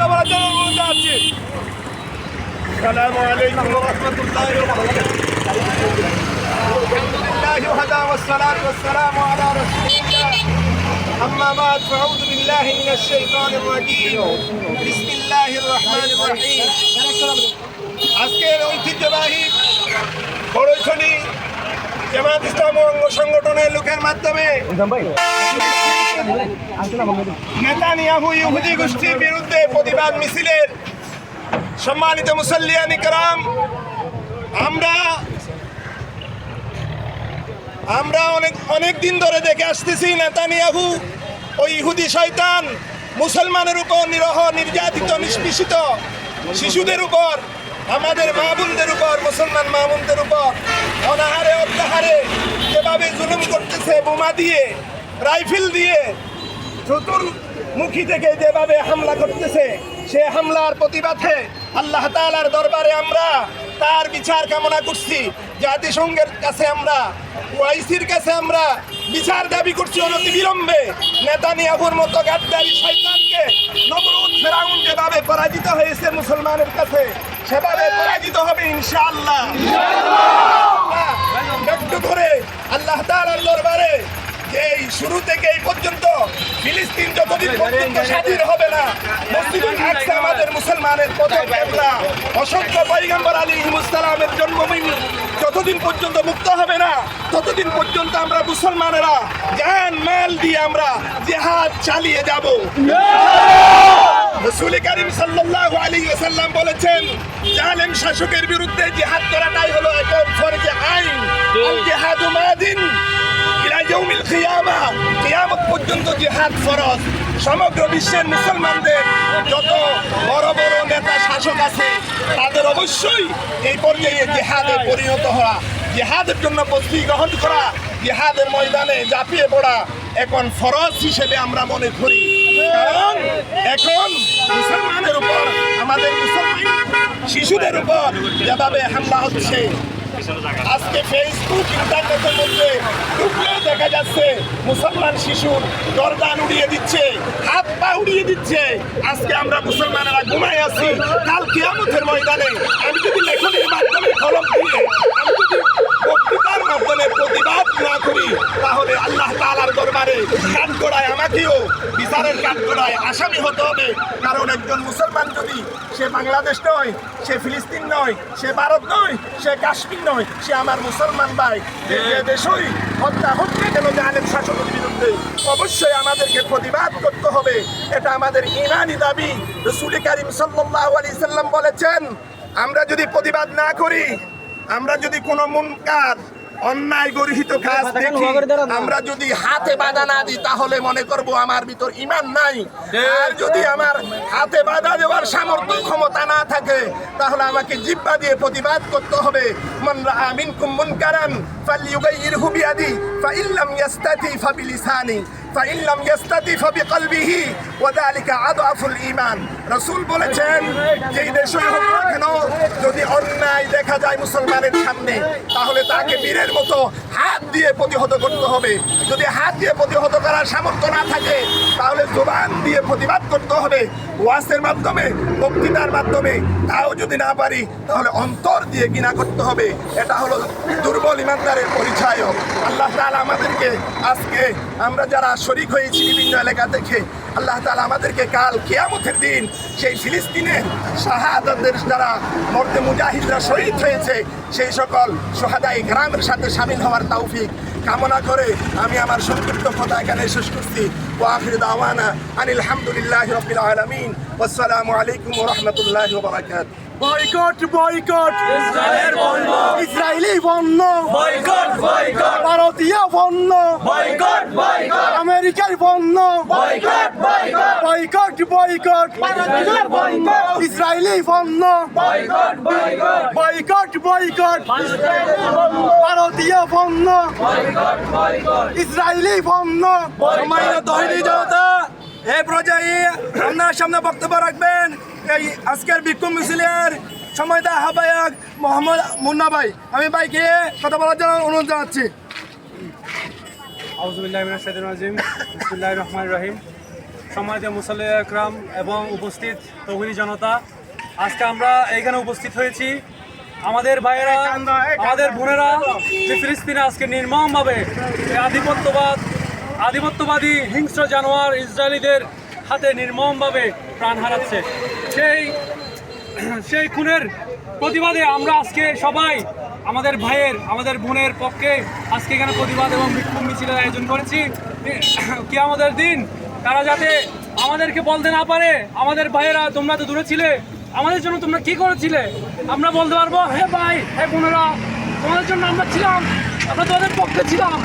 কথা বলার জন্য অনুরোধ জানাচ্ছি আসসালামু আলাইকুম ওয়া রাহমাতুল্লাহি ওয়া বারাকাতুহু الحمد لله وحده والصلاة والسلام على رسول الله أما بعد فأعوذ بالله من الشيطان الرجيم بسم الله الرحمن الرحيم আজকের ঐতিহ্যবাহী বড়ৈছনি জামাত ইসলাম অঙ্গ সংগঠনের লোকের মাধ্যমে নেতানিয়াহু ইহুদি গোষ্ঠীর বিরুদ্ধে প্রতিবাদ মিছিলের সম্মানিত মুসল্লিয়ান ইকরাম আমরা আমরা অনেক অনেক দিন ধরে দেখে আসতেছি নেতানিয়াহু ওই ইহুদি শয়তান মুসলমানের উপর নিরহ নির্যাতিত নিষ্পেষিত শিশুদের উপর আমাদের মামুনদের উপর, মুসলমান মামুনদের উপর অনাহারে, অত্যাহারে যেভাবে জুলুম করতেছে, বোমা দিয়ে, রাইফেল দিয়ে, চতুর্মুখী থেকে যেভাবে হামলা করতেছে, সে হামলার প্রতিবাদে আল্লাহ তাআলার দরবারে আমরা তার বিচার কামনা করছি। জাতিসংঘের কাছে আমরা ওয়াইসির কাছে আমরা বিচার দাবি করছি অনতি বিলম্বে নেতানিয়াহুর মতো গাদ্দারি শয়তানকে নবরুদ ফেরাউন যেভাবে পরাজিত হয়েছে মুসলমানের কাছে সেভাবে পরাজিত হবে ইনশাআল্লাহ। একটু করে আল্লাহ তাআলার দরবারে এই শুরু থেকে এই পর্যন্ত ফিলিস্তিন যতদিন পর্যন্ত স্বাধীন হবে না মসজিদুল আকসা আমাদের মুসলমানের প্রথম কেবলা। অসংখ্য পয়গম্বর আলী ইসলামের জন্মভূমি। যতদিন পর্যন্ত মুক্ত হবে না ততদিন পর্যন্ত আমরা মুসলমানেরা জান মাল দিয়ে আমরা জেহাদ চালিয়ে যাব। রসুল করিম সাল্লাল্লাহু আলাইহি ওয়াসাল্লাম বলেছেন জালেম শাসকের বিরুদ্ধে জিহাদ করাটাই পর্যন্ত জিহাদ ফরজ, সমগ্র বিশ্বের মুসলমানদের যত বড় বড় নেতা, শাসক আছে, তাদের অবশ্যই এই পর্যায়ে জিহাদে পরিণত হওয়া, জিহাদের জন্য প্রস্তুতি গ্রহণ করা, জিহাদের ময়দানে ঝাঁপিয়ে পড়া এখন ফরজ হিসেবে আমরা মনে করি। কারণ এখন মুসলমানের উপর, আমাদের মুসলমান শিশুদের উপর যেভাবে হামলা হচ্ছে আজকে ফেসবুক ইন্টারনেটের মধ্যে ঢুকলেও দেখা যাচ্ছে মুসলমান শিশুর দরদান উড়িয়ে দিচ্ছে, হাত পা উড়িয়ে দিচ্ছে। আজকে আমরা মুসলমানেরা ঘুমাই আছি, কাল কিয়ামতের ময়দানে। আমি যদি লেখনের মাধ্যমে কলম দিয়ে আমি যদি বক্তৃতার মাধ্যমে প্রতিবাদ না করি তাহলে আল্লাহ তাআলার দরবারে আমাকেও বিচারের কাঠগড়ায় আসামি হতে হবে। কারণ একজন মুসলমান যদি সে বাংলাদেশ নয়, সে ফিলিস্তিন নয়, সে ভারত নয়, সে কাশ্মীর নয়, সে আমার মুসলমান ভাই দেশই হত্যা হত্যা কেন জানেন শাসকের বিরুদ্ধে অবশ্যই আমাদেরকে প্রতিবাদ করতে হবে। এটা আমাদের ইমানি দাবি। রসুল কারিম সাল্লাল্লাহু আলাইহি সাল্লাম বলেছেন, আমরা যদি প্রতিবাদ না করি, আমরা যদি কোনো মুনকার অন্যায় গরিহিত কাজ দেখি। আমরা যদি হাতে বাধা না দিই তাহলে মনে করব আমার ভিতর ইমান নাই। আর যদি আমার হাতে বাধা দেওয়ার সামর্থ্য ক্ষমতা না থাকে তাহলে আমাকে জিব্বা দিয়ে প্রতিবাদ করতে হবে। মন আমিন মিনকুম মুনকারান ফালইউগাইয়িরহু বিয়াদি ফাইল্লাম ইয়াস্তাতি ফাবিলিসানি। ইয়াস্তাতি ফাবিকলবিহি ওয়া যালিকা আদআফুল ঈমান বলেছেন দেশই হোক না কেন, যদি অন্যায় দেখা যায় মুসলমানের সামনে, তাহলে তাকে বীরের মতো হাত দিয়ে প্রতিহত করতে হবে। যদি হাত দিয়ে প্রতিহত করার সামর্থ্য না থাকে, তাহলে জোবান দিয়ে প্রতিবাদ করতে হবে। ওয়াসের মাধ্যমে, বক্তৃতার মাধ্যমে, তাও যদি না পারি, তাহলে অন্তর দিয়ে কিনা করতে হবে। এটা হলো দুর্বল ইমানদারের পরিচয়। আল্লাহ তাআলা আমাদেরকে আজকে, আমরা যারা শরিক হয়েছি বিভিন্ন এলাকা থেকে। আল্লাহ তালা আমাদেরকে কাল কিয়ামতের দিন সেই ফিলিস্তিনের শাহাদাতের যারা মর্দে মুজাহিদরা শহীদ হয়েছে। সেই সকল সোহাদাই গ্রামের সাথে সামিল হওয়ার তৌফিক কামনা করে আমি আমার সংক্ষিপ্ত কথা এখানে শেষ করছি। ও আখির দাওয়ানা আনিল হামদুলিল্লাহ রবিল আলমিন। আসসালামু আলাইকুম রহমতুল্লাহ বারাকাত। Boycott boycott. ইসরায়েলি পণ্য বয়কট বয়কট। ভারতীয় পণ্য বয়কট বয়কট। আমেরিকার পণ্য বয়কট বয়কট। ইসরায়েলি পণ্য বয়কট বয়কট। ভারতীয় পণ্য বয়কট ইসরায়েলি পণ্য জনতা এই পর্যায়ে আপনার সামনে বক্তব্য রাখবেন। এই আজকের বিক্ষোভ মিছিলের সময়তা আহ্বায়ক মোহাম্মদ মুন্না ভাই। আমি ভাইকে কথা বলার জন্য অনুরোধ জানাচ্ছি। আউজুবিল্লাহ মিনাশ শাইতানির রাজিম। বিসমিল্লাহির রহিম। সম্মানিত মুসল্লি একরাম এবং উপস্থিত তহুরি জনতা, আজকে আমরা এখানে উপস্থিত হয়েছি আমাদের ভাইয়েরা, আমাদের বোনেরা যে ফিলিস্তিনে আজকে নির্মমভাবে আধিপত্যবাদ, আধিপত্যবাদী হিংস্র জানোয়ার ইসরায়েলিদের হাতে নির্মমভাবে প্রাণ হারাচ্ছে। সেই সেই খুনের প্রতিবাদে আমরা আজকে সবাই আমাদের ভাইয়ের, আমাদের বোনের পক্ষে আজকে এখানে প্রতিবাদ এবং বিক্ষোভ মিছিলের আয়োজন করেছি। কি আমাদের দিন? তারা যাতে আমাদেরকে বলতে না পারে, আমাদের ভাইয়েরা তোমরা তো দূরে ছিলে, আমাদের জন্য তোমরা কি করেছিলে? আমরা বলতে পারব, হে ভাই, হে বোনেরা, তোমাদের জন্য আমরা ছিলাম, আমরা তোমাদের পক্ষে ছিলাম।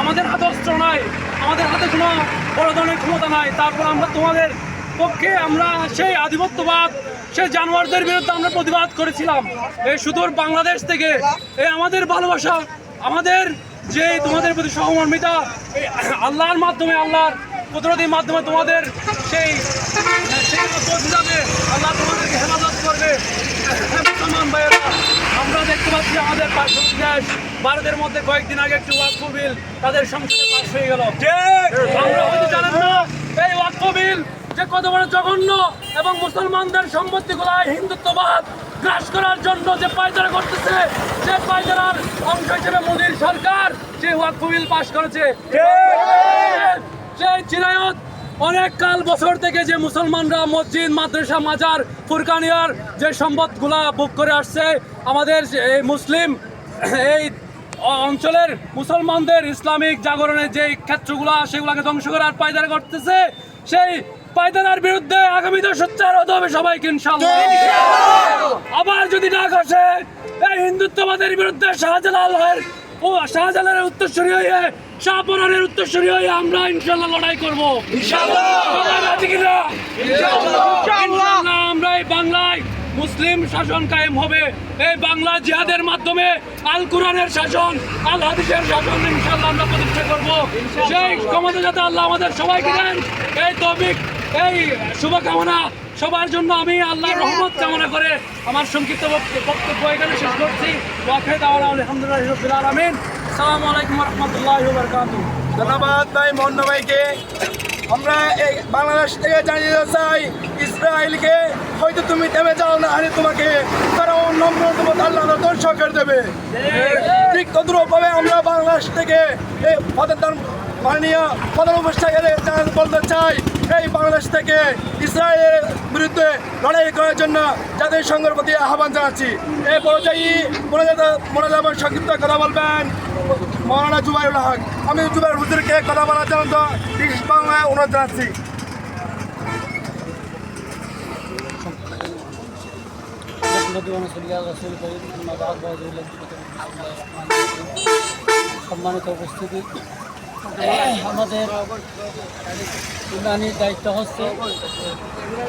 আমাদের হাতে অস্ত্র নাই, আমাদের হাতে কোনো বড় ধরনের ক্ষমতা নাই। তারপর আমরা তোমাদের পক্ষে, আমরা সেই আধিপত্যবাদ সেই জানোয়ারদের বিরুদ্ধে আমরা প্রতিবাদ করেছিলাম। এই সুদূর বাংলাদেশ থেকে এই আমাদের ভালোবাসা আমাদের যে তোমাদের প্রতি সহমর্মিতা আল্লাহর মাধ্যমে আল্লাহর কুদরতির মাধ্যমে তোমাদের সেই সেই পৌঁছে যাবে আল্লাহ তোমাদেরকে হেফাজত করবে। মুসলমান ভাইয়েরা আমরা দেখতে পাচ্ছি আমাদের পার্শ্ববর্তী দেশ ভারতের মধ্যে কয়েকদিন আগে একটি ওয়াকফ বিল তাদের সংসদে পাশ হয়ে গেল। আমরা হয়তো জানেন না এই ওয়াকফ বিল যে কত বড় জঘন্য এবং মুসলমানদের সম্পত্তিগুলায় হিন্দুত্ববাদ গ্রাস করার জন্য যে পায়তারা করতেছে সে পায়তারার অংশ হিসেবে মোদীর সরকার যে ওয়াকফ বিল পাশ করেছে। সেই চিরায়ত অনেক কাল বছর থেকে যে মুসলমানরা মসজিদ মাদ্রাসা মাজার ফুরকানিয়ার যে সম্পদগুলা বুক করে আসছে আমাদের এই মুসলিম এই অঞ্চলের মুসলমানদের ইসলামিক জাগরণের যে ক্ষেত্রগুলা সেগুলাকে ধ্বংস করার পায়দারা করতেছে সেই পায়দানার বিরুদ্ধে আগামীতে সোচ্চার হতে হবে সবাইকে ইনশাল্লাহ আবার যদি না ঘটে এই হিন্দুত্ববাদের বিরুদ্ধে শাহজালালের ও শাহজালালের উত্তরসূরি হয়ে শাহপরানের উত্তরসূরি হয়ে আমরা ইনশাল্লাহ লড়াই করব। আমরা এই বাংলায় মুসলিম শাসন কায়েম হবে। এই বাংলা জিহাদের মাধ্যমে আল কোরআনের শাসন আল হাদিসের শাসন ইনশাল্লাহ আমরা প্রতিষ্ঠা করব। সেই ক্ষমতা যাতে আল্লাহ আমাদের সবাইকে দেন এই তৌফিক এই শুভকামনা সবার জন্য। আমি আল্লাহর রহমত কামনা করে আমার সংক্ষিপ্ত বক্তব্য এখানে শেষ করছি। আলহামদুলিল্লাহ রবিল আলমিন। সালামু আলাইকুম রহমতুল্লাহ ধন্যবাদ ভাই মোহন ভাইকে। আমরা এই বাংলাদেশ থেকে জানিয়ে দিতে চাই ইসরায়েলকে হয়তো তুমি থেমে যাও না আরে তোমাকে তারা নম্র তোমার আল্লাহ ধ্বংস করে দেবে। ঠিক তদ্রুপভাবে আমরা বাংলাদেশ থেকে এই পদের মাননীয় প্রধান উপস্থাকে বলতে চাই, এই বাংলাদেশ থেকে ইসরায়েলের বিরুদ্ধে লড়াই করার জন্য জাতীয় সংঘের প্রতি আহ্বান জানাচ্ছি। এই পর্যায়ে মোনাজাত মোনাজাত সংক্ষিপ্ত কথা বলবেন মৌলানা জুবাইরুল হক। আমি জুবাইর হুজুরকে কথা বলার জন্য তো বাংলায় অনুরোধ জানাচ্ছি। সম্মানিত উপস্থিতি। আমাদের ইরানির দায়িত্ব হচ্ছে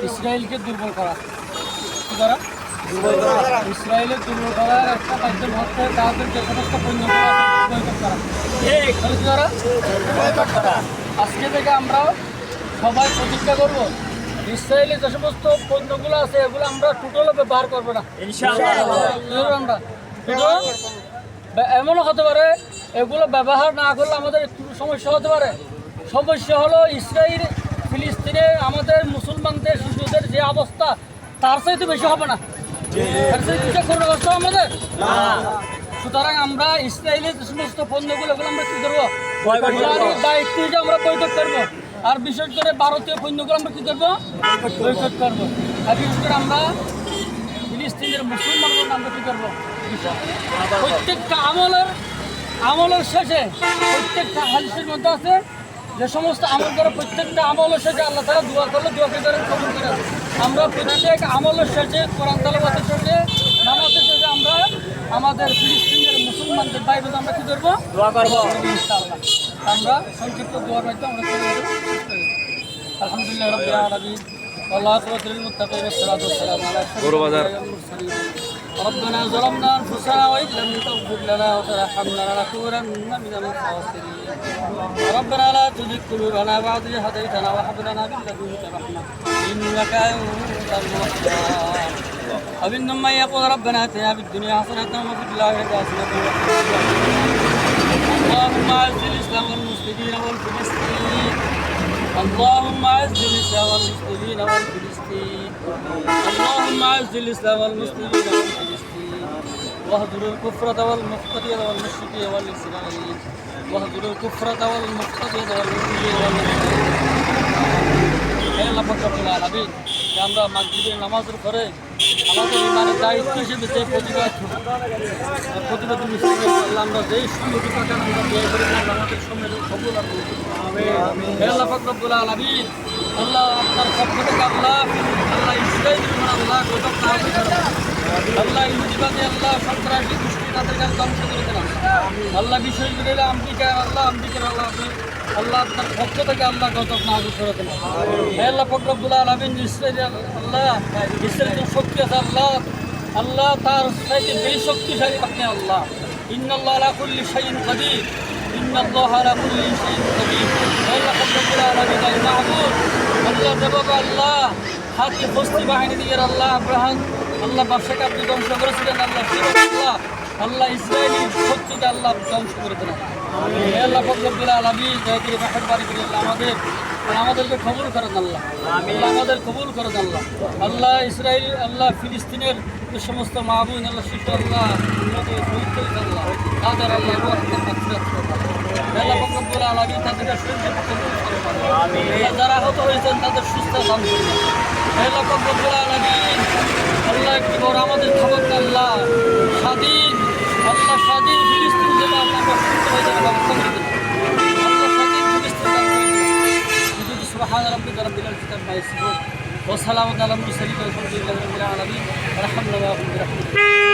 ইসরায়েলকে দুর্বল করা। কি করা? ইসরায়েলের দুর্বল করার একটা মাধ্যম হচ্ছে তাদের যে সমস্ত পণ্য করা। করা? আজকে থেকে আমরা সবাই প্রতিজ্ঞা করব ইসরায়েলের যে সমস্ত পণ্যগুলো আছে এগুলো আমরা টোটালও ব্যবহার করব না। আমরা। এমনও হতে পারে এগুলো ব্যবহার না করলে আমাদের একটু সমস্যা হতে পারে। সমস্যা হলো ইসরায়েল ফিলিস্তিনে আমাদের মুসলমানদের, শিশুদের যে অবস্থা, তার চাইতে বেশি হবে না। আমাদের? সুতরাং আমরা ইসরায়েলের যে সমস্ত পণ্যগুলো, এগুলো আমরা কি করব? দায়িত্ব যে আমরা বৈঠক করব। আর বিশেষ করে ভারতীয় পণ্যগুলো আমরা কি করব? বৈঠক করব। আর বিশেষ করে আমরা ফিলিস্তিনের মুসলমানদের আমরা কি করব? প্রত্যেকটা আমলের আমলের শেষে প্রত্যেকটা হাদিসের মধ্যে আছে যে সমস্ত আমল করে প্রত্যেকটা আমলের শেষে আল্লাহ তারা দোয়া করলে দোয়া করে করেন কবুল করে আমরা প্রত্যেক আমলের শেষে কোরআন তালাবাতের শেষে নামাজের শেষে আমরা আমাদের ফিলিস্তিনের মুসলমানদের বাইরে আমরা কী করব? দোয়া করব। আমরা সংক্ষিপ্ত দোয়া মাধ্যমে আমরা আলহামদুলিল্লাহ রবি আল্লাহ মুতাকিম আসসালাম। গরু ربنا ظلمنا أنفسنا وإن لم تغفر لنا وترحمنا لنكونن من الخاسرين. ربنا لا تزغ قلوبنا بعد إذ هديتنا وهب لنا من لدنك رحمة إنك أنت الوهاب. ومنهم من يقول ربنا آتنا في الدنيا حسنة وفي الآخرة حسنة. اللهم أعز الإسلام والمسلمين والفلسطينيين اللهم أعز الإسلام والمسلمين والفلسطين. وعز الإسلام والمسلمين. والمسلمين الكفرة والمقتدية والمشركين والإسرائيل واهدر الكفرة والمقتدية والمشركين والمسلمين আলামিন যে আমরা মসজিদের নামাজের পরে আমাদের ইমানের দায়িত্ব হিসেবে যে প্রতিবাদ প্রতিবাদ আমরা যেই টাকা আমরা ব্যয় করি আমাদের করুন। হে আল্লাহ ফকরুল আলামিন আল্লাহ আপনার পক্ষ থেকে আল্লাহ আল্লাহ ইসরায়েল আল্লাহ গজব আল্লাহ ইহুদিবাদী আল্লাহ সন্ত্রাসী গোষ্ঠী তাদের কাছে ধ্বংস করে দিলাম। আল্লাহ বিশেষ করে আল্লাহ আম্বিকার আল্লাহ আপনি আল্লাহ আপনার পক্ষ থেকে আল্লাহ গজব নাজিল করে দিলাম হে আল্লাহ ফকরবুল আলমিন ইসরায়েল আল্লাহ ইসরায়েলের শক্তি আছে আল্লাহ আল্লাহ তার সাইতে বেশি শক্তিশালী আপনি আল্লাহ। ইন্নাল্লাহ আলা কুল্লি শাইইন কাদির, ইন্নাল্লাহ আলা কুল্লি শাইইন কাদির। হে আল্লাহ ফকরবুল আলমিন আল মাহবুব আল্লাহ যেভাবে আল্লাহ, হাতে বস্তি বাহিনী দিয়ে আল্লাহ আব্রাহাম, আল্লাহ ব্যবসাকে আপনি ধ্বংস করেছিলেন, আল্লাহ আল্লাহ ইসরায়েলি শক্তিকে আল্লাহ ধ্বংস করে দিলেন। আল্লাহ ফকরবুল আলমী দয়া করে মেহরবানি আমাদের আমাদেরকে কবুল করেন আল্লাহ। আমাদের কবুল করেন আল্লাহ। আল্লাহ ইসরায়েল আল্লাহ ফিলিস্তিনের যে সমস্ত মাহবুন আল্লাহ শিশু আল্লাহ আল্লাহ। তাদের আল্লাহ আল্লাহ। ফকরবুল আলমী তাদেরকে শহীদ কবুল করেন যারা আহত হয়েছেন তাদের সুস্থ দান করুন আল্লাহ। ফকরবুল আলমী আল্লাহ বড় আমাদের খবর আল্লাহ। স্বাধীন আল্লাহ স্বাধীন سبحان ربك رب العزة عما يصفون وسلام على المرسلين والحمد لله رب العالمين ورحمنا الله برحمته